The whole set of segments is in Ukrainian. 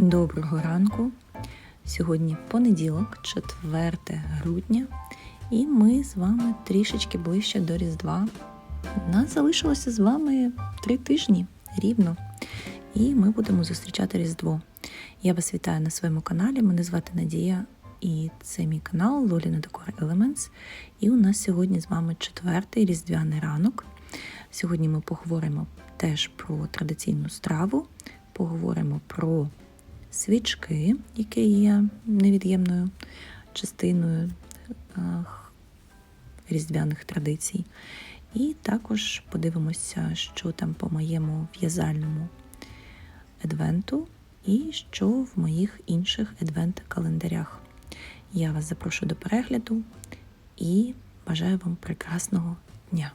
Доброго ранку. Сьогодні понеділок, 4 грудня, і ми з вами трішечки ближче до Різдва. Нас залишилося з вами три тижні рівно, і ми будемо зустрічати Різдво. Я вас вітаю на своєму каналі. Мене звати Надія, і це мій канал Лоліна Декор Elements. І у нас сьогодні з вами четвертий різдвяний ранок. Сьогодні ми поговоримо теж про традиційну страву, поговоримо про свічки, які є невід'ємною частиною е, різдвяних традицій. І також подивимося, що там по моєму в'язальному адвенту і що в моїх інших адвент-календарях. Я вас запрошую до перегляду і бажаю вам прекрасного дня!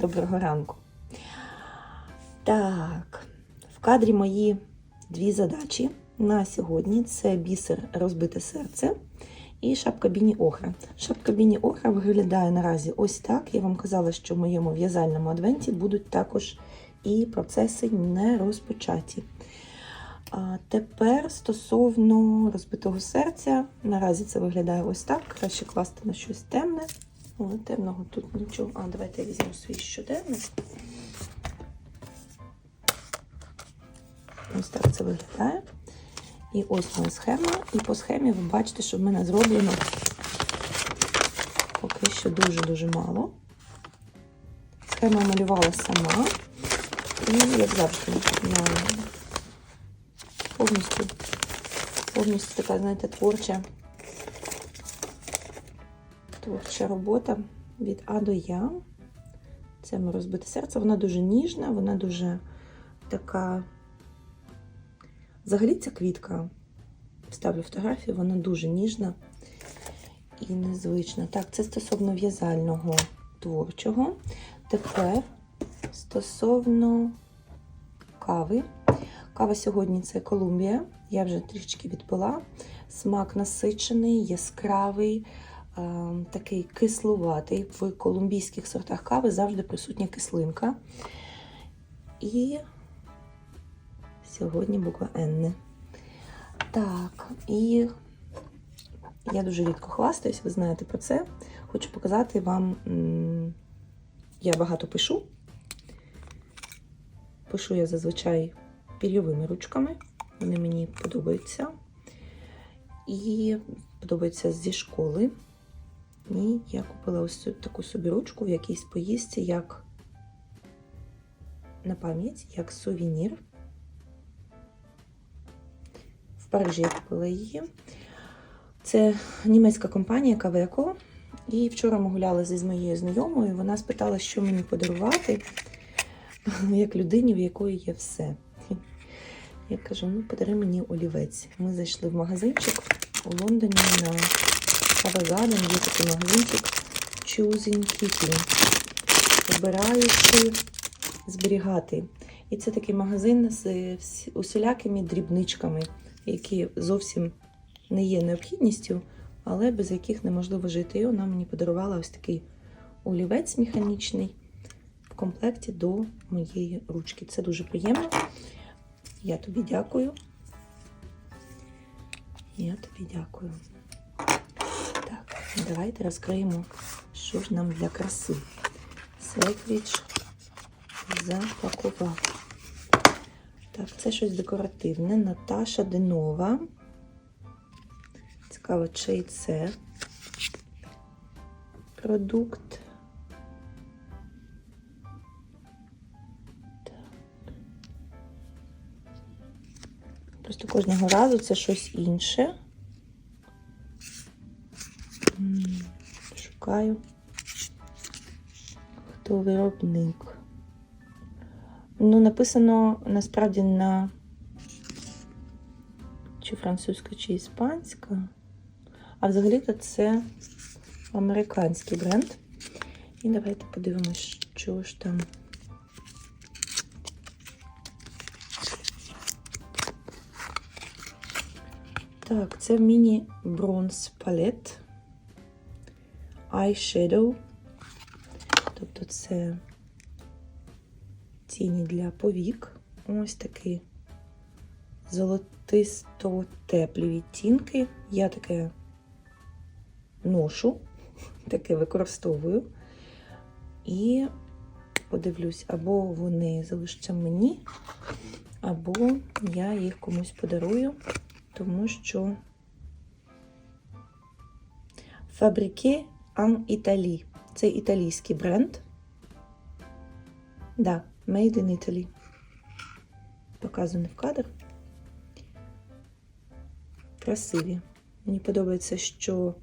Доброго ранку. Так, в кадрі мої дві задачі на сьогодні: це бісер розбите серце і шапка Біні Охра. Шапка Біні Охра виглядає наразі ось так. Я вам казала, що в моєму в'язальному адвенті будуть також і процеси не розпочаті. А тепер стосовно розбитого серця, наразі це виглядає ось так. Краще класти на щось темне. О, темного тут нічого. А, давайте я візьму свій щоденник. Ось так це виглядає. І ось моя схема. І по схемі ви бачите, що в мене зроблено поки що дуже-дуже мало. Схему малювала сама. І, як завжди, на повністю, повністю така, знаєте, творча творча робота від А до Я. Це ми розбите серце. Вона дуже ніжна, вона дуже така. Взагалі ця квітка, ставлю фотографію, вона дуже ніжна і незвична. Так, це стосовно в'язального творчого. Тепер стосовно кави. Кава сьогодні це Колумбія. Я вже трішки відпила. Смак насичений, яскравий такий кислуватий. В колумбійських сортах кави завжди присутня кислинка. І сьогодні буква Н. Так, і я дуже рідко хвастаюсь, ви знаєте про це. Хочу показати вам, я багато пишу. Пишу я зазвичай пір'євими ручками, вони мені подобаються. І подобаються зі школи. І я купила ось таку собі ручку в якійсь поїздці, як на пам'ять, як сувенір. В Парижі я купила її. Це німецька компанія Кавеко. І вчора ми гуляли зі моєю знайомою. Вона спитала, що мені подарувати, як людині, в якої є все. Я кажу: ну подари мені олівець. Ми зайшли в магазинчик у Лондоні на Covent Garden. Є такий магазинчик Choosing Kitty. Обираючи зберігати. І це такий магазин з усілякими дрібничками, які зовсім не є необхідністю, але без яких неможливо жити. І вона мені подарувала ось такий олівець механічний в комплекті до моєї ручки. Це дуже приємно. Я тобі дякую. Я тобі дякую. Давайте розкриємо, що ж нам для краси. Селфрідж запакував. Так, це щось декоративне. Наташа Денова. Цікаво, чий це продукт. Так. Просто кожного разу це щось інше. Шукаю. Хто виробник? Ну, написано насправді на чи французька, чи іспанська. А взагалі-то це американський бренд. І давайте подивимось, що ж там. Так, це міні бронз палет. Eyeshadow. Тобто це тіні для повік. Ось такі золотисто теплі відтінки. Я таке ношу, таке використовую. І подивлюсь, або вони залишаться мені, або я їх комусь подарую, тому що Fabrique en Italie. Це італійський бренд. Да, Made in Italy. Показаний в кадр. Красиві. Мені подобається, що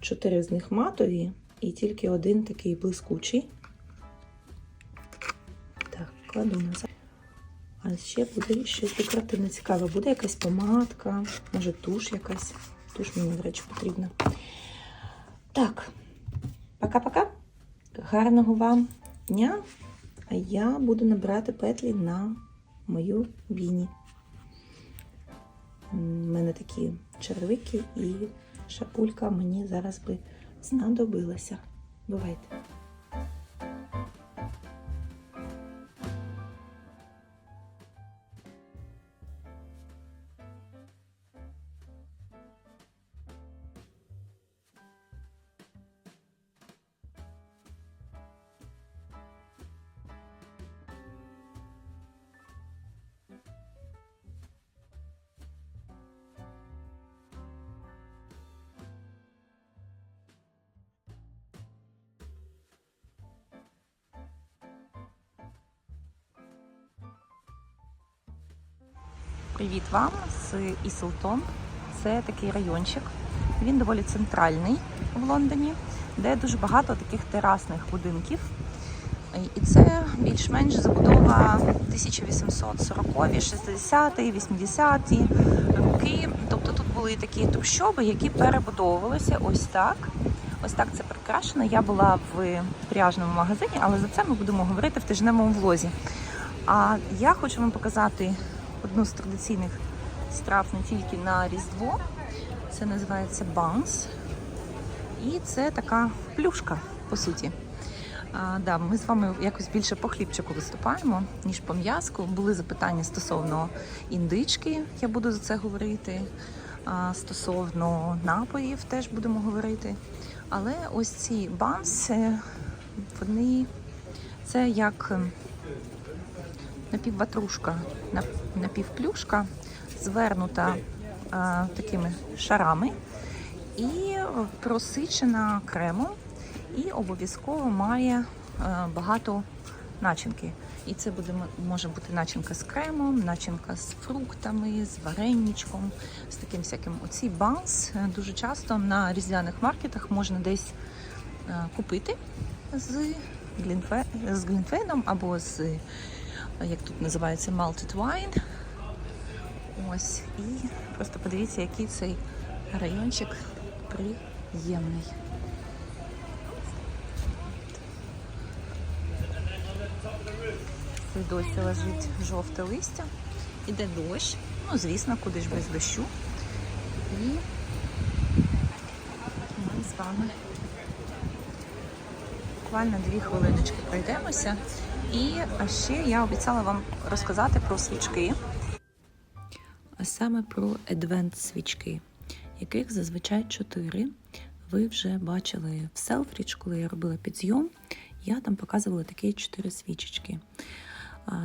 чотири з них матові і тільки один такий блискучий. Так, кладу назад. А ще буде щось декоративне цікаве. Буде якась помадка, може туш якась. Туш мені, до речі, потрібна. Так, пока-пока. Гарного вам дня. А я буду набирати петлі на мою віні. У мене такі червики і шапулька мені зараз би знадобилася. Бувайте! Привіт вам з Іселтон. Це такий райончик. Він доволі центральний в Лондоні, де дуже багато таких терасних будинків. І це більш-менш забудова 1840-ві, 60-ті, 80-ті роки. Тобто тут були такі трущоби, які перебудовувалися ось так. Ось так це прикрашено. Я була в пряжному магазині, але за це ми будемо говорити в тижневому влозі. А я хочу вам показати одну з традиційних страв не тільки на Різдво. Це називається банс. І це така плюшка, по суті. А, да, ми з вами якось більше по хлібчику виступаємо, ніж по м'язку. Були запитання стосовно індички, я буду за це говорити. А, стосовно напоїв теж будемо говорити. Але ось ці банси, вони це як ем, напівватрушка, напівплюшка, звернута а, такими шарами і просичена кремом, і обов'язково має е, багато начинки. І це буде може бути начинка з кремом, начинка з фруктами, з вареничком, з таким всяким. Оці банс е, дуже часто на різдвяних маркетах можна десь е, купити з, глінфе, з глінфейном або з, е, як тут називається, malted wine. Ось. І просто подивіться, який цей райончик приємний. І досі лежить жовте листя. Іде дощ. Ну, звісно, куди ж без дощу. І ми з вами буквально дві хвилиночки пройдемося. І ще я обіцяла вам розказати про свічки. а саме про адвент свічки, яких зазвичай чотири. Ви вже бачили в Селфріч, коли я робила підйом, я там показувала такі чотири свічечки.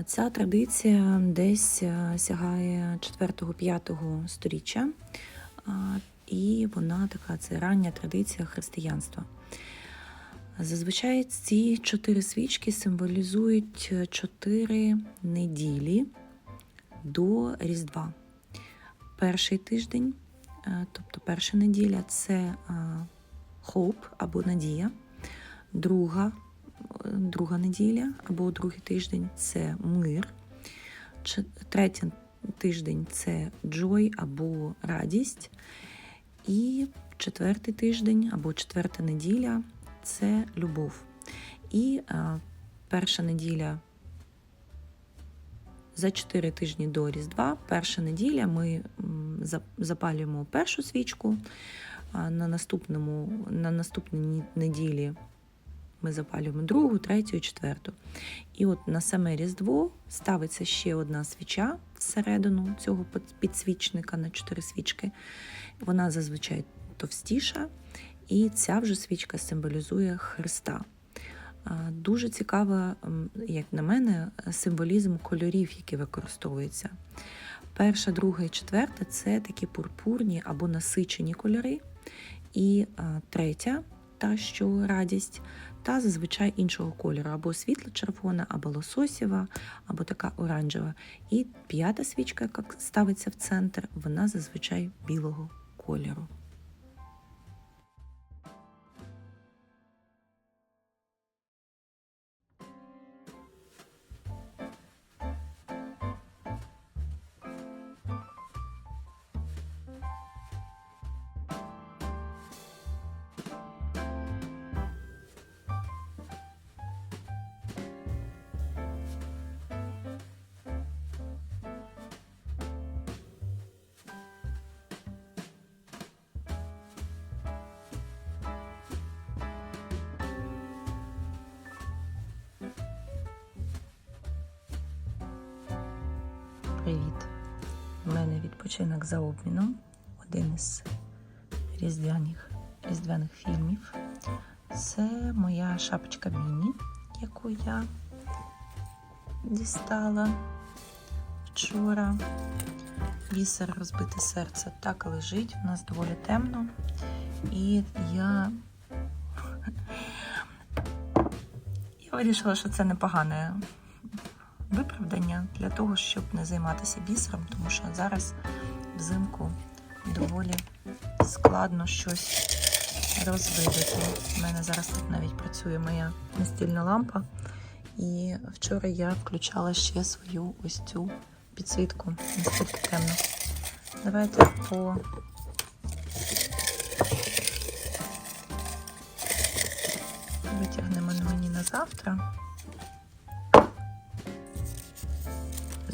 Ця традиція десь е, сягає 4-5 сторіччя, і вона така це рання традиція християнства. Зазвичай ці чотири свічки символізують е, чотири неділі до Різдва. Перший тиждень, е, тобто перша неділя це е, хоп або надія. Друга, друга неділя або другий тиждень це мир. Третій тиждень це джой або радість. І четвертий тиждень або четверта неділя це любов. І е, перша неділя за 4 тижні до Різдва, перша неділя, ми запалюємо першу свічку. а На наступному на наступній неділі ми запалюємо другу, третю четверту. І от на саме Різдво ставиться ще одна свіча всередину цього підсвічника на 4 свічки. Вона зазвичай товстіша, і ця вже свічка символізує Христа. Дуже цікава, як на мене, символізм кольорів, які використовуються. Перша, друга і четверта це такі пурпурні або насичені кольори. І третя, та що радість, та зазвичай іншого кольору, або світло-червона, або лососєва, або така оранжева. І п'ята свічка, яка ставиться в центр, вона зазвичай білого кольору. Привіт! У мене відпочинок за обміном. Один із різдвяних, різдвяних фільмів. Це моя шапочка Міні, яку я дістала вчора. Бісер розбите серце так лежить. У нас доволі темно. І. Я вирішила, що це непогане виправдання для того, щоб не займатися бісером, тому що зараз взимку доволі складно щось розвидати. У мене зараз тут навіть працює моя настільна лампа. І вчора я включала ще свою ось цю підсвітку, наскільки темно. Давайте по витягнемо мені на завтра.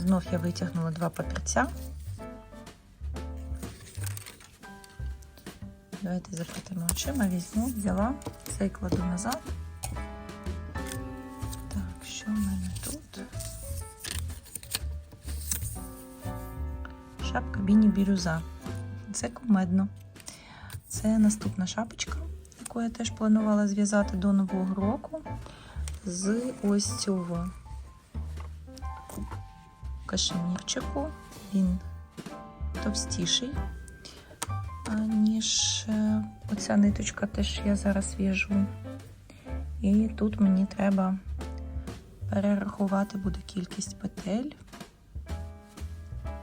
Знов я витягнула два папірця. Давайте закритими очима візьму, взяла, цей кладу назад. Так, що в мене тут? Шапка Біні Бірюза. Це кумедно. Це наступна шапочка, яку я теж планувала зв'язати до Нового року. З ось цього кашемірчику. Він товстіший, ніж е, оця ниточка, теж я зараз в'яжу. І тут мені треба перерахувати буду кількість петель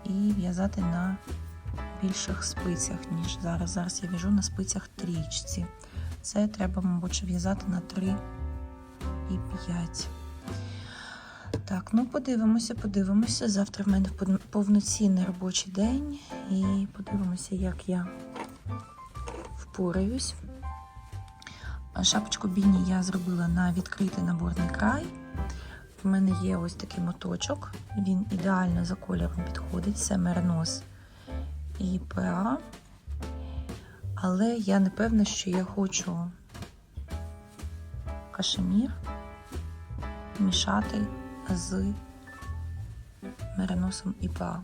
і в'язати на більших спицях, ніж зараз. Зараз я в'яжу на спицях трічці. Це треба, мабуть, в'язати на 3 і 5. Так, ну подивимося, подивимося. Завтра в мене повноцінний робочий день. І подивимося, як я впораюсь. Шапочку Біні я зробила на відкритий наборний край. В мене є ось такий моточок. Він ідеально за кольором підходить. Це мернос і ПА. Але я не певна, що я хочу кашемір мішати з мериносом ІПА.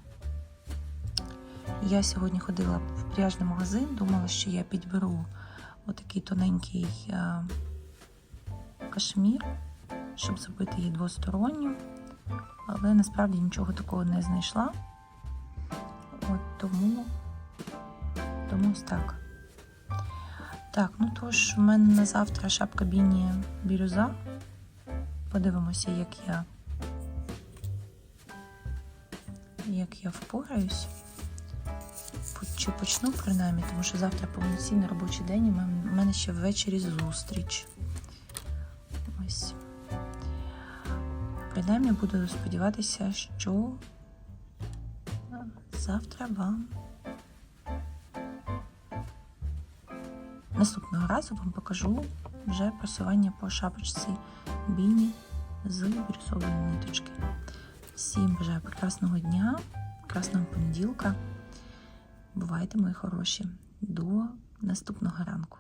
Я сьогодні ходила в пряжний магазин, думала, що я підберу отакий тоненький е, кашмір, щоб зробити її двосторонню, але насправді нічого такого не знайшла. От тому, тому ось так. Так, ну тож, в мене на завтра шапка Біні бірюза. Подивимося, як я як я впораюсь. Чи почну принаймні, тому що завтра повноцінний робочий день, і в мене ще ввечері зустріч. Ось. Принаймні буду сподіватися, що завтра вам наступного разу вам покажу вже просування по шапочці біні з бірюсової ниточки. Всім бажаю прекрасного дня, прекрасного понеділка. Бувайте, мої хороші, до наступного ранку.